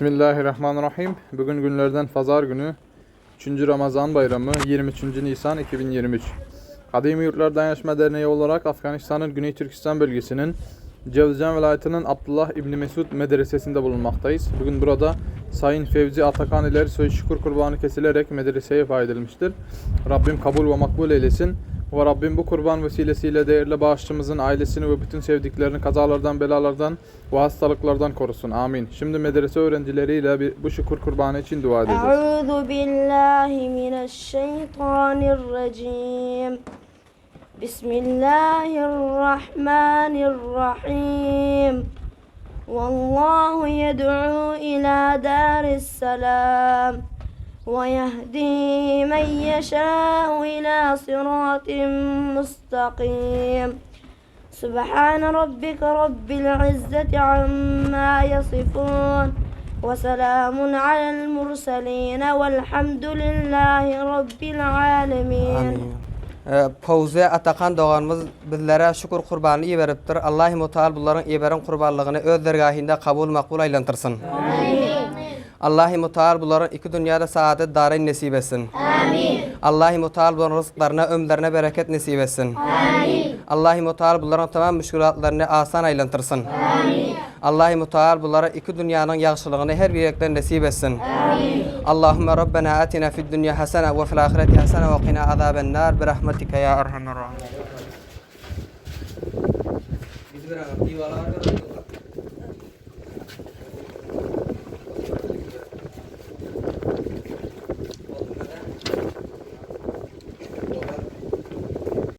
Bismillahirrahmanirrahim. Bugün günlerden pazar günü 3. Ramazan bayramı 23. Nisan 2023. Kadimi Yurtlar Dayanışma Derneği olarak Afganistan'ın Güney Türkistan bölgesinin Cevizcan vilayetinin Abdullah İbni Mesud medresesinde bulunmaktayız. Bugün burada Sayın Fevzi Atakan ileri söz şükür kurbanı kesilerek medreseye faydalmıştır. Rabbim kabul ve makbul eylesin. Ve Rabbim bu kurban vesilesiyle değerli bağışçımızın ailesini ve bütün sevdiklerini kazalardan, belalardan ve hastalıklardan korusun. Amin. Şimdi medrese öğrencileriyle bir, bu şükür kurbanı için dua edeceğiz. Euzu billahi mineşşeytanirracim. Bismillahirrahmanirrahim. Vallahu yed'u ila daris salam. ويهدي من يشاء إلى صراط مستقيم سبحان ربك رب العزة عما يصفون وسلام على المرسلين والحمد لله رب العالمين Fawzi Atakan doğanımız bizlere şükür kurbanı iyi veriptir. Allah-u Muteala bunların iberin kurbanlığını öz dergahında kabul makbul aylantırsın. Allah-u Muteala bunların iki dünyada saadet dareyn nasip etsin. Amin. Allah-u Muteala bunların rızıklarına, ömürlerine bereket nasip etsin. Amin. Allah-u Muteala bunların tamam müşkülatlarını asan aylantırsın. Amin. Allah-u Muteala bunlara iki dünyanın yaxşılığını her bir yerden nasip etsin. Amin. Allahümme Rabbena atina fid dünya hasene ve fil ahireti hasene ve qina azaben nar bi rahmetike ya erhamer rahimin.